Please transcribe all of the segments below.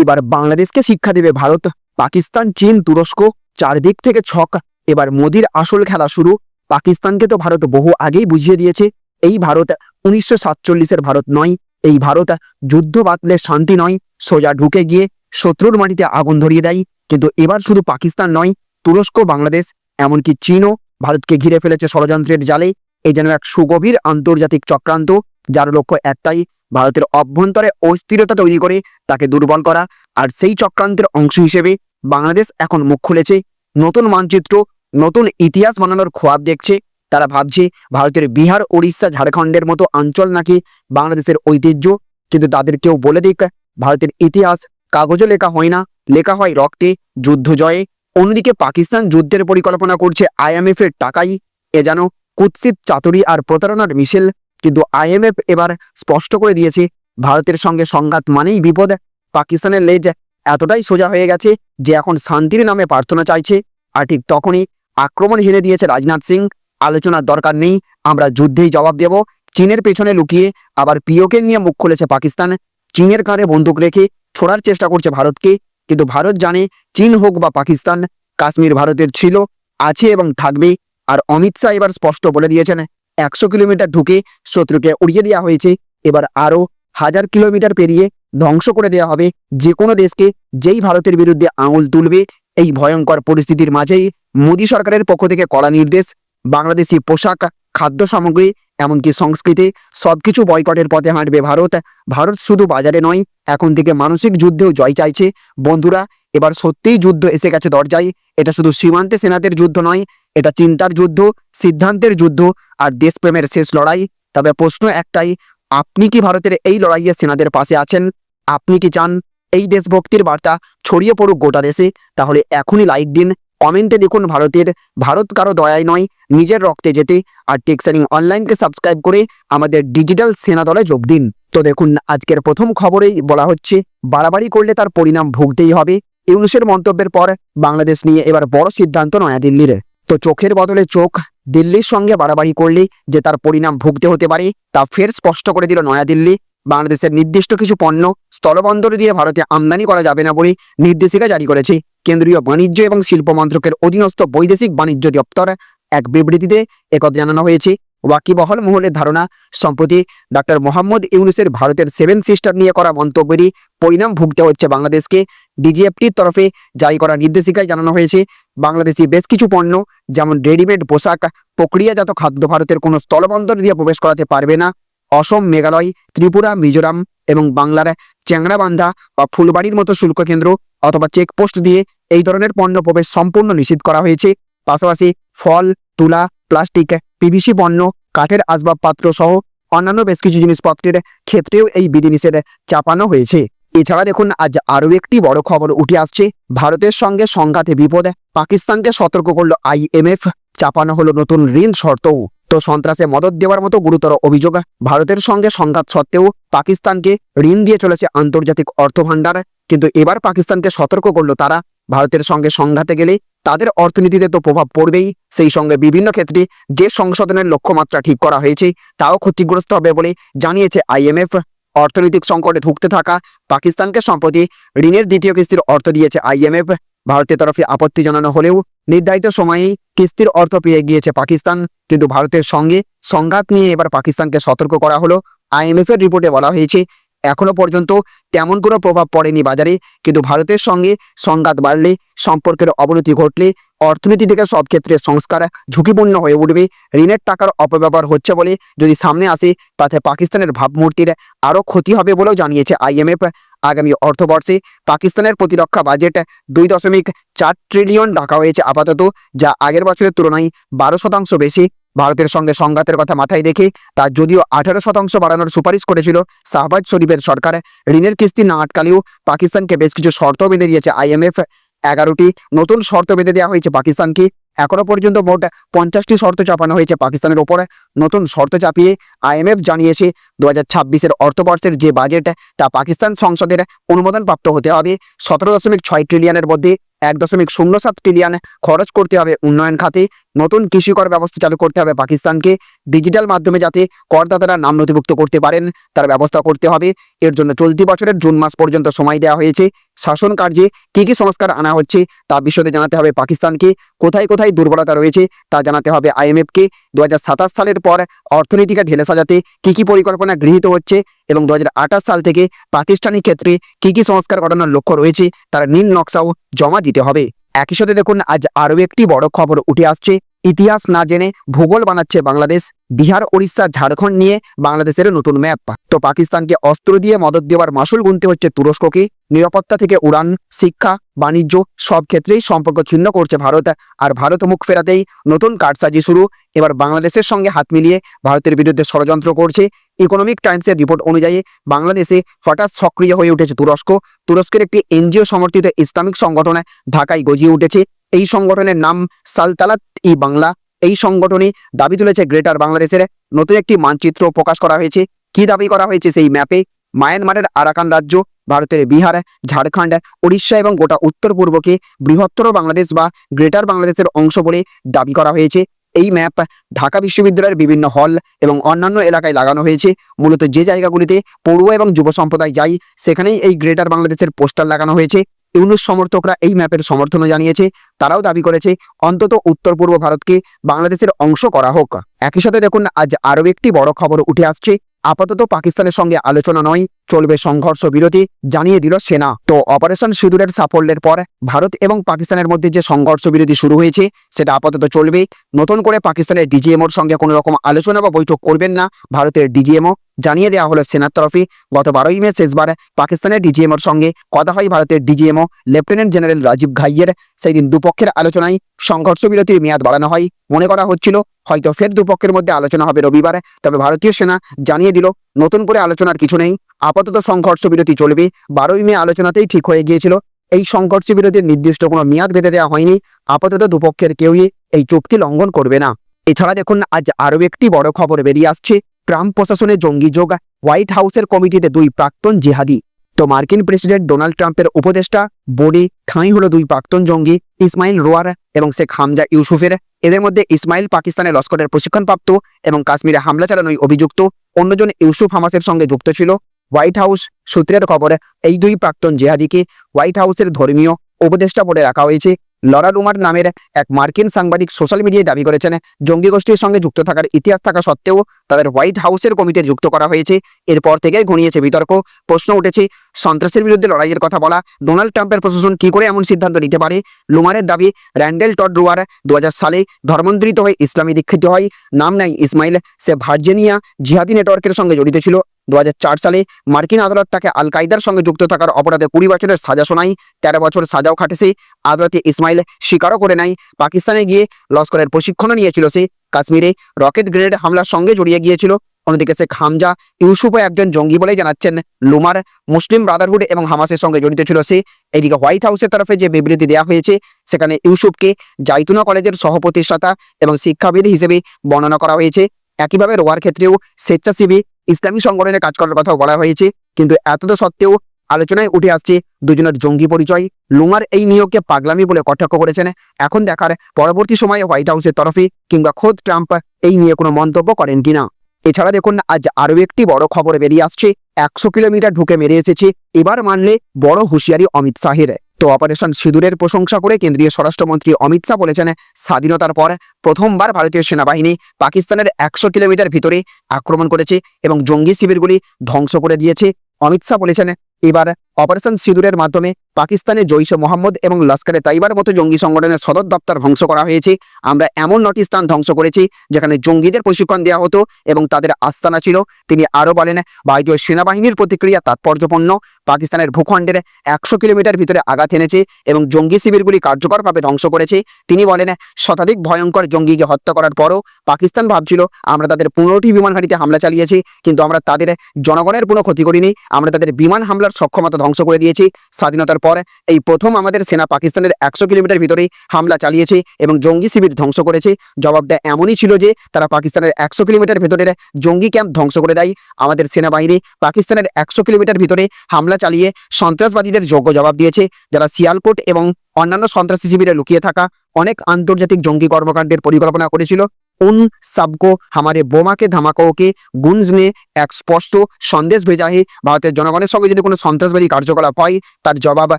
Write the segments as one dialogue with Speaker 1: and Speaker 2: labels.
Speaker 1: এবার বাংলাদেশকে শিক্ষা দেবে ভারত, পাকিস্তান, চীন, তুরস্ক, চারদিক থেকে ছক। এবার মোদির আসল খেলা শুরু। পাকিস্তানকে তো ভারত বহু আগেই বুঝিয়ে দিয়েছে। এই ভারত উনিশশো সাতচল্লিশের ভারত নয়। এই ভারত যুদ্ধ বাতলে শান্তি নয়। সোজা ঢুকে গিয়ে শত্রুর মাটিতে আগুন ধরিয়ে দেয়। কিন্তু এবার শুধু পাকিস্তান নয়, তুরস্ক, বাংলাদেশ, এমনকি চীনও ভারতকে ঘিরে ফেলেছে ষড়যন্ত্রের জালে। এই যেন এক সুগভীর আন্তর্জাতিক চক্রান্ত। যার লক্ষ্য একটাই, ভারতের অভ্যন্তরে অস্থিরতা তৈরি করে তাকে দুর্বল করা। আর সেই চক্রান্তের অংশ হিসেবে বাংলাদেশ এখন মুখ খুলেছে। নতুন মানচিত্র, নতুন ইতিহাস বানানোর খোয়াব দেখছে। তারা ভাবছে ভারতের বিহার, ওড়িশা, ঝাড়খণ্ডের মতো অঞ্চল নাকি বাংলাদেশের ঐতিহ্য। কিন্তু তাদের কেউ বলে দিক, ভারতের ইতিহাস কাগজে লেখা হয় না। লেখা হয় রক্তে, যুদ্ধ জয়ে। অন্যদিকে পাকিস্তান যুদ্ধের পরিকল্পনা করছে আইএমএফ এর টাকাই। এ যেন কুৎসিত চাতুরি আর প্রতারণার মিশেল। কিন্তু আইএমএফ এবার স্পষ্ট করে দিয়েছে, ভারতের সঙ্গে সংঘাত মানেই বিপদ। পাকিস্তানের লেজ এতটাই সোজা হয়ে গেছে যে এখন শান্তির নামে প্রার্থনা চাইছে। আর ঠিক তখনই আক্রমণ হেনে দিয়েছে রাজনাথ সিং। আলোচনার দরকার নেই, আমরা যুদ্ধেই জবাব দেব। চীনের পেছনে লুকিয়ে আবার পিওকে নিয়ে মুখ খুলেছে পাকিস্তান। চীনের কাঁধে বন্দুক রেখে ছোড়ার চেষ্টা করছে ভারতকে। কিন্তু ভারত জানে চীন হোক বা পাকিস্তান, কাশ্মীর ভারতের ছিল, আছে এবং থাকবে আর অমিত শাহ এবার স্পষ্ট বলে দিয়েছেন একশো কিলোমিটার ঢুকে শত্রুকে উড়িয়ে দেওয়া হয়েছে। এবার আরও হাজার কিলোমিটার পেরিয়ে ধ্বংস করে দেওয়া হবে যে কোনো দেশকে যেই ভারতের বিরুদ্ধে আঙুল তুলবে, এই ভয়ঙ্কর পরিস্থিতির মাঝেই মোদী সরকারের পক্ষ থেকে কড়া নির্দেশ, বাংলাদেশি পোশাক, খাদ্য সামগ্রী, এমনকি সংস্কৃতি, সবকিছু বয়কটের পথে হাঁটবে ভারত। ভারত শুধু বাজারে নয়, এখন থেকে মানসিক যুদ্ধেও জয় চাইছে। বন্ধুরা, এবার সত্যিই যুদ্ধ এসে গেছে দরজায়। এটা শুধু সীমান্তে সেনাদের যুদ্ধ নয় এটা চিন্তার যুদ্ধ, সিদ্ধান্তের যুদ্ধ আর দেশপ্রেমের শেষ লড়াই। তবে প্রশ্ন একটাই, আপনি কি ভারতের এই লড়াইয়ে সেনাদের পাশে আছেন? আপনি কি চান এই দেশভক্তির বার্তা ছড়িয়ে পড়ুক গোটা দেশে? তাহলে এখনই লাইক দিন, কমেন্টে দেখুন ভারতের, ভারত কারও দয়ায় নয়, নিজের রক্তে যেতে। আর টেক্সারিং অনলাইনকে সাবস্ক্রাইব করে আমাদের ডিজিটাল সেনা দলে যোগ দিন। তো দেখুন, আজকের প্রথম খবরেই বলা হচ্ছে, বাড়াবাড়ি করলে তার পরিণাম ভুগতেই হবে। ইউনুসের মন্তব্যের পর বাংলাদেশ নিয়ে এবার বড় সিদ্ধান্ত নয়াদিল্লির। তো চোখের বদলে চোখ দিল্লির সঙ্গে বাড়াবাড়ি করলে যে তার পরিণাম ভুগতে হতে পারে, তা ফের স্পষ্ট করে দিল নয়াদিল্লি। বাংলাদেশের নির্দিষ্ট কিছু পণ্য স্থলবন্দর দিয়ে ভারতে আমদানি করা যাবে না বলে নির্দেশিকা জারি করেছে। কেন্দ্রীয় বাণিজ্য এবং শিল্প মন্ত্রকের অধীনস্থ বৈদেশিক বাণিজ্য দপ্তর এক বিবৃতিতে একথা জানানো হয়েছে। ওয়াকিবহল মহলের ধারণা, সম্প্রতি ডাক্তার মোহাম্মদ ইউনুসের ভারতের সেভেন সিস্টার নিয়ে করা মন্তব্যেরই পরিণাম ভুগতে হচ্ছে বাংলাদেশকে। ডিজিএফটির তরফে জারি করা নির্দেশিকায় জানানো হয়েছে, বাংলাদেশি বেশ কিছু পণ্য, যেমন রেডিমেড পোশাক, প্রক্রিয়াজাত খাদ্য ভারতের কোনো স্থলবন্দর দিয়ে প্রবেশ করাতে পারবে না। অসম মেঘালয়, ত্রিপুরা, মিজোরাম এবং বাংলার চ্যাংরাবান্ধা বা ফুলবাড়ির মতো শুল্ক কেন্দ্র অথবা চেকপোস্ট দিয়ে এই ধরনের পণ্য প্রবেশ সম্পূর্ণ নিষিদ্ধ করা হয়েছে। পাশাপাশি ফল, তুলা প্লাস্টিক, পিভিসি পণ্য, কাঠের আসবাবপত্র সহ অন্যান্য বেশ কিছু জিনিসপত্রের ক্ষেত্রেও এই বিধিনিষেধ চাপানো হয়েছে। এছাড়া দেখুন, আজ আরও একটি বড় খবর উঠে আসছে। ভারতের সঙ্গে সংঘাতে বিপদ পাকিস্তানকে সতর্ক করল আইএমএফ চাপানো হলো নতুন ঋণ শর্তও। তো সন্ত্রাসে মদত দেওয়ার মতো গুরুতর অভিযোগ, ভারতের সঙ্গে সংঘাত সত্ত্বেও পাকিস্তানকে ঋণ দিয়ে চলেছে আন্তর্জাতিক অর্থভাণ্ডার। কিন্তু এবার পাকিস্তানকে সতর্ক করল তারা। ভারতের সঙ্গে সংঘাতে গেলে তাদের অর্থনীতিতে তো প্রভাব পড়বেই। সেই সঙ্গে বিভিন্ন ক্ষেত্রে যে সংশোধনের লক্ষ্যমাত্রা ঠিক করা হয়েছে, তাও ক্ষতিগ্রস্ত হবে বলে জানিয়েছে আইএমএফ অর্থনৈতিক সংকটে ধুঁকতে থাকা পাকিস্তানকে সম্প্রতি ঋণের দ্বিতীয় কিস্তির অর্থ দিয়েছে আইএমএফ ভারতের তরফে আপত্তি জানানো হলেও নির্ধারিত সময়েই কিস্তির অর্থ পেয়ে গিয়েছে পাকিস্তান। কিন্তু ভারতের সঙ্গে সংঘাত নিয়ে এবার পাকিস্তানকে সতর্ক করা হলো আইএমএফ এর রিপোর্টে বলা হয়েছে, এখনও পর্যন্ত তেমন কোনো প্রভাব পড়েনি বাজারে। কিন্তু ভারতের সঙ্গে সংঘাত বাড়লে, সম্পর্কের অবনতি ঘটলে অর্থনীতি থেকে সব ক্ষেত্রে সংস্কার ঝুঁকিপূর্ণ হয়ে উঠবে। ঋণের টাকার অপব্যবহার হচ্ছে বলে যদি সামনে আসে, তাতে পাকিস্তানের ভাবমূর্তির আরও ক্ষতি হবে বলেও জানিয়েছে আইএমএফ আগামী অর্থবর্ষে পাকিস্তানের প্রতিরক্ষা বাজেট দুই দশমিক চার ট্রিলিয়ন টাকা হয়েছে আপাতত, যা আগের বছরের তুলনায় বারো শতাংশ বেশি। ভারতের সঙ্গে সংঘাতের কথা মাথায় রেখে তা যদিও আঠারো শতাংশ বাড়ানোর সুপারিশ করেছিল শাহবাজ শরীফের সরকার। ঋণের কিস্তি না আটকালেও পাকিস্তানকে বেশ কিছু শর্ত বেঁধে দিয়েছে আইএমএফ এগারোটি নতুন শর্ত বেঁধে দেওয়া হয়েছে পাকিস্তানকে। এখনও পর্যন্ত মোট পঞ্চাশটি শর্ত চাপানো হয়েছে পাকিস্তানের ওপরে। নতুন শর্ত চাপিয়ে আইএমএফ জানিয়েছে দু হাজার ছাব্বিশের অর্থবর্ষের যে বাজেট তা পাকিস্তান সংসদের অনুমোদন প্রাপ্ত হতে হবে। সতেরো দশমিক ছয় ট্রিলিয়নের মধ্যে এক দশমিক শূন্য সাত ট্রিলিয়ন খরচ করতে হবে উন্নয়ন খাতে। নতুন কৃষি কর ব্যবস্থা চালু করতে হবে পাকিস্তানকে। ডিজিটাল মাধ্যমে যাতে করদাতারা নাম নথিভুক্ত করতে পারেন, তার ব্যবস্থা করতে হবে। এর জন্য চলতি বছরের জুন মাস পর্যন্ত সময় দেওয়া হয়েছে। শাসন কার্যে কি কি সংস্কার আনা হচ্ছে, তা বিশদে জানাতে হবে পাকিস্তানকে। কোথায় কোথায় দুর্বলতা রয়েছে, তা জানাতে হবে আইএমএফকে। দু হাজার সাতাশ সালের পর অর্থনীতিকে ঢেলে সাজাতে কি কি পরিকল্পনা গৃহীত হচ্ছে এবং দু হাজার আঠাশ সাল থেকে প্রাতিষ্ঠানিক ক্ষেত্রে কি কি সংস্কার ঘটানোর লক্ষ্য রয়েছে, তার নীল নকশাও জমা দিতে হবে। একই সাথে দেখুন আজ আরও একটি বড় খবর উঠে আসছে। ইতিহাস না জেনে ভূগোল বানাচ্ছে বাংলাদেশ, বিহার, ওড়িশা, ঝাড়খণ্ড নিয়ে বাংলাদেশের নতুন ম্যাপ। তো পাকিস্তানকে অস্ত্র দিয়ে মদত দেওয়ার মাসুল গুনতে হচ্ছে তুরস্ককে নিরাপত্তা থেকে উড়ান, শিক্ষা, বাণিজ্য, সব ক্ষেত্রেই সম্পর্ক ছিন্ন করছে ভারত। আর ভারত মুখ ফেরাতেই নতুন কারসাজি শুরু। এবার বাংলাদেশের সঙ্গে হাত মিলিয়ে ভারতের বিরুদ্ধে ষড়যন্ত্র করছে ইকোনমিক টাইমসের রিপোর্ট অনুযায়ী বাংলাদেশে হঠাৎ সক্রিয় হয়ে উঠেছে তুরস্ক। তুরস্কের একটি এনজিও সমর্থিত ইসলামিক সংগঠনে ঢাকায় গজিয়ে উঠেছে। এই সংগঠনের নাম সালতালাত ই বাংলা। এই সংগঠনে দাবি তুলেছে গ্রেটার বাংলাদেশের নতুন একটি মানচিত্র প্রকাশ করা হয়েছে। কি দাবি করা হয়েছে সেই ম্যাপে? মায়ানমারের আরাকান রাজ্য, ভারতের বিহার, ঝাড়খণ্ড উড়িষ্যা এবং গোটা উত্তর পূর্বকে বৃহত্তর বাংলাদেশ বা গ্রেটার বাংলাদেশের অংশ বলে দাবি করা হয়েছে। এই ম্যাপ ঢাকা বিশ্ববিদ্যালয়ের বিভিন্ন হল এবং অন্যান্য এলাকায় লাগানো হয়েছে। মূলত যে জায়গাগুলিতে পড়ুয়া এবং যুব সম্প্রদায় যায়, সেখানেই এই গ্রেটার বাংলাদেশের পোস্টার লাগানো হয়েছে। ইউনুস সমর্থকরা এই ম্যাপের সমর্থনও জানিয়েছে, তারাও দাবি করেছে, অন্তত উত্তর পূর্ব ভারতকে বাংলাদেশের অংশ করা হোক। একই সাথে দেখুন, আজ আরও একটি বড় খবর উঠে আসছে। আপাতত পাকিস্তানের সঙ্গে আলোচনা নয় চলবে সংঘর্ষ বিরতি জানিয়ে দিল সেনা। তো অপারেশন সিঁদুরের সাফল্যের পর ভারত এবং পাকিস্তানের মধ্যে যে সংঘর্ষ বিরতি শুরু হয়েছে, সেটা আপাতত চলবে নতুন করে পাকিস্তানের ডিজিএমওর সঙ্গে কোনো রকম আলোচনা বা বৈঠক করবেন না ভারতের ডিজিএমও। জানিয়ে দেওয়া হলো সেনার তরফে, গত বারোই মে শেষবার পাকিস্তানের ডিজিএমওর সঙ্গে কথা হয় ভারতের ডিজিএমও লেফটেন্যান্ট জেনারেল রাজীব ঘাইয়ের। সেই দিন দুপক্ষের আলোচনায় সংঘর্ষ বিরতির মেয়াদ বাড়ানো হয়। মনে করা হচ্ছিল, হয়তো ফের দুপক্ষের মধ্যে আলোচনা হবে রবিবার, তবে ভারতীয় সেনা জানিয়ে দিল, নতুন করে আলোচনার কিছু নেই। আপাতত সংঘর্ষ বিরতি চলবে। বারোই মে আলোচনাতেই ঠিক হয়ে গিয়েছিল। এই সংঘর্ষ বিরতির নির্দিষ্ট কোনো মেয়াদ বেঁধে দেওয়া হয়নি। আপাতত দুপক্ষের কেউই এই চুক্তি লঙ্ঘন করবে না। এছাড়া দেখুন, আজ আরও একটি বড় খবর বেরিয়ে আসছে। ট্রাম্প প্রশাসনে জঙ্গি যোগ, হোয়াইট হাউসের কমিটিতে দুই প্রাক্তন জিহাদি। তো মার্কিন প্রেসিডেন্ট ডোনাল্ড ট্রাম্পের উপদেষ্টা বোডি ঠাঁই হলো দুই প্রাক্তন জঙ্গি, ইসমাইল রোয়ার এবং শেখ হামজা ইউসুফের। এদের মধ্যে ইসমাইল পাকিস্তানের লস্করের প্রশিক্ষণপ্রাপ্ত এবং কাশ্মীরে হামলা চালানোই অভিযুক্ত। অন্যজন ইউসুফ হামাসের সঙ্গে যুক্ত ছিল। হোয়াইট হাউস সূত্রের খবরে এই দুই প্রাক্তন জেহাদিকে হোয়াইট হাউসের ধর্মীয় উপদেষ্টা পদে রাখা হয়েছে। লরা রুমার নামের এক মার্কিন সাংবাদিক সোশ্যাল মিডিয়ায় দাবি করেছেন, জঙ্গি গোষ্ঠীর সঙ্গে যুক্ত থাকার ইতিহাস থাকা সত্ত্বেও তাদের হোয়াইট হাউসের কমিটি যুক্ত করা হয়েছে। এরপর থেকে ঘনিয়েছে বিতর্ক। প্রশ্ন উঠেছে সন্ত্রাসের বিরুদ্ধে লড়াইয়ের কথা বলা, ডোনাল্ড ট্রাম্পের প্রশাসন কি করে এমন সিদ্ধান্ত নিতে পারে? লুমারের দাবি, র্যান্ডেল টড রুয়ার দু হাজার সালে ধর্মান্তরিত হয়ে ইসলামী দীক্ষিত হয়। নাম নাই ইসমাইল, সে ভার্জেনিয়া জিহাদি নেটওয়ার্কের সঙ্গে জড়িত ছিল। দু হাজার চার সালে মার্কিন আদালত তাকে আল কায়দার সঙ্গে যুক্ত থাকার অপরাধে কুড়ি বছরের সাজা শোনায়। তেরো বছর সাজাও খাটেছে। আদালতে ইসমাইল স্বীকারও করে নেয়। পাকিস্তানে গিয়ে লস্করের প্রশিক্ষণও নিয়েছিল সে। কাশ্মীরে রকেট গ্রেনেড হামলার সঙ্গে জড়িয়ে গিয়েছিল। অন্যদিকে শেখ হামজা ইউসুফও একজন জঙ্গি বলেই জানাচ্ছেন, লুমার মুসলিম ব্রাদারহুড এবং হামাসের সঙ্গে জড়িত ছিল সে। এদিকে হোয়াইট হাউসের তরফে যে বিবৃতি দেওয়া হয়েছে, সেখানে ইউসুফকে জাইতুনা কলেজের সহপ্রতিষ্ঠাতা এবং শিক্ষাবিদ হিসেবে বর্ণনা করা হয়েছে। একইভাবে রোয়ার ক্ষেত্রেও স্বেচ্ছাসেবী ইসলামী সংগঠনে কাজ করার কথাও বলা হয়েছে। কিন্তু এতদ সত্ত্বেও আলোচনায় উঠে আসছে দুজনের জঙ্গি পরিচয়। লুমার এই নিয়োগকে পাগলামি বলে কটাক্ষ করেছেন। এখন দেখার পরবর্তী সময়ে হোয়াইট হাউসের তরফে কিংবা খোদ ট্রাম্প এই নিয়ে কোনো মন্তব্য করেন কিনা। এছাড়া দেখুন, আজ আরও একটি বড় খবর বেরিয়ে আসছে। একশো কিলোমিটার ঢুকে মেরে এসেছে, এবার মানলে বড় হুঁশিয়ারি অমিত শাহের। তো অপারেশন সিঁদুরের প্রশংসা করে কেন্দ্রীয় স্বরাষ্ট্রমন্ত্রী অমিত শাহ বলেছেন, স্বাধীনতার পর প্রথমবার ভারতীয় সেনাবাহিনী পাকিস্তানের একশো কিলোমিটার ভিতরে আক্রমণ করেছে এবং জঙ্গি শিবিরগুলি ধ্বংস করে দিয়েছে। অমিত শাহ বলেছেন, এবার অপারেশন সিঁদুরের মাধ্যমে পাকিস্তানে জৈশ মোহাম্মদ এবং লস্করে তাইবার মতো জঙ্গি সংগঠনের সদর দপ্তর ধ্বংস করা হয়েছে। আমরা এমন নটি স্থান ধ্বংস করেছি, যেখানে জঙ্গিদের প্রশিক্ষণ দেওয়া হতো এবং তাদের আস্তানা ছিল। তিনি আরও বলেন, ভারতীয় সেনাবাহিনীর প্রতিক্রিয়া তাৎপর্যপূর্ণ। পাকিস্তানের ভূখণ্ডের একশো কিলোমিটার ভিতরে আঘাত এনেছে এবং জঙ্গি শিবিরগুলি কার্যকরভাবে ধ্বংস করেছে। তিনি বলেন, শতাধিক ভয়ঙ্কর জঙ্গিকে হত্যা করার পরও পাকিস্তান ভাবছিল, আমরা তাদের পনেরোটি বিমান ঘাঁটিতে হামলা চালিয়েছি, কিন্তু আমরা তাদের জনগণের কোনো ক্ষতি করিনি। আমরা তাদের বিমান হামলার সক্ষমতা ধ্বংস করে দিয়েছি। স্বাধীনতার পর এই প্রথম আমাদের সেনা পাকিস্তানের একশো কিলোমিটার ভিতরে হামলা চালিয়েছে এবং জঙ্গি শিবির ধ্বংস করেছে। জবাবটা এমনই ছিল যে তারা পাকিস্তানের একশো কিলোমিটার ভেতরের জঙ্গি ক্যাম্প ধ্বংস করে দেয়। আমাদের সেনাবাহিনী পাকিস্তানের একশো কিলোমিটার ভিতরে হামলা চালিয়ে সন্ত্রাসবাদীদের যোগ্য জবাব দিয়েছে। যারা সিয়ালকোট এবং অন্যান্য সন্ত্রাসী শিবিরে লুকিয়ে থাকা অনেক আন্তর্জাতিক জঙ্গি কর্মকাণ্ডের পরিকল্পনা করেছিল। উন সাবকো হামারে বোমাকে ধামাকোকে গুঞ্জ নে এক স্পষ্ট সন্দেশ ভেজা হে ভারতের জনগণের সঙ্গে যদি কোনো সন্ত্রাসবাদী কার্যকলাপ হয় তার জবাব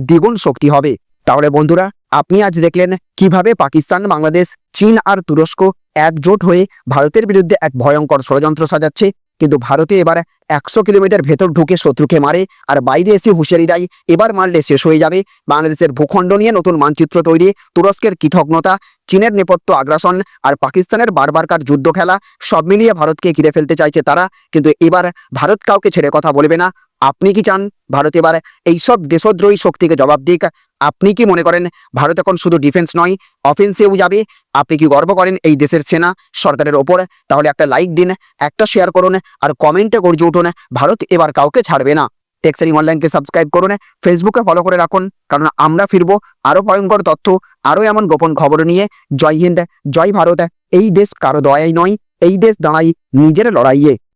Speaker 1: দ্বিগুণ শক্তি হবে তাহলে বন্ধুরা আপনি আজ দেখলেন কীভাবে পাকিস্তান বাংলাদেশ চীন আর তুরস্ক একজোট হয়ে ভারতের বিরুদ্ধে এক ভয়ঙ্কর ষড়যন্ত্র সাজাচ্ছে কিন্তু ভারতে এবার একশো কিলোমিটার ভেতর ঢুকে শত্রুকে মারে আর বাইরে এসে হুঁশিয়ারি দেয়, এবার মারলে শেষ হয়ে যাবে। বাংলাদেশের ভূখণ্ড নিয়ে নতুন মানচিত্র তৈরি, তুরস্কের কৃতজ্ঞতা, চীনের নেপথ্য আগ্রাসন আর পাকিস্তানের বারবারকার যুদ্ধ খেলা, সব মিলিয়ে ভারতকে ঘিরে ফেলতে চাইছে তারা। কিন্তু এবার ভারত কাউকে ছেড়ে কথা বলবে না। আপনি কি চান? ভারত এবার এইসব দেশদ্রোহী শক্তিকে জবাব দিক। আপনি কি মনে করেন ভারত এখন শুধু ডিফেন্স নয় অফেন্সেও যাবে? আপনি কি গর্ব করেন এই দেশের সেনা সরকারের ওপর? তাহলে একটা লাইক দিন, একটা শেয়ার করুন, আর কমেন্টে গর্জে উঠুন, ভারত এবার কাউকে ছাড়বে না। টেক্সারিং অনলাইনকে সাবস্ক্রাইব করুন ফেসবুকে ফলো করে রাখুন, কারণ আমরা ফিরবো আরও ভয়ঙ্কর তথ্য আরও এমন গোপন খবর নিয়ে। জয় হিন্দ, জয় ভারত। এই দেশ কারও দয়াই নয়, এই দেশ দাঁড়াই নিজের লড়াইয়ে।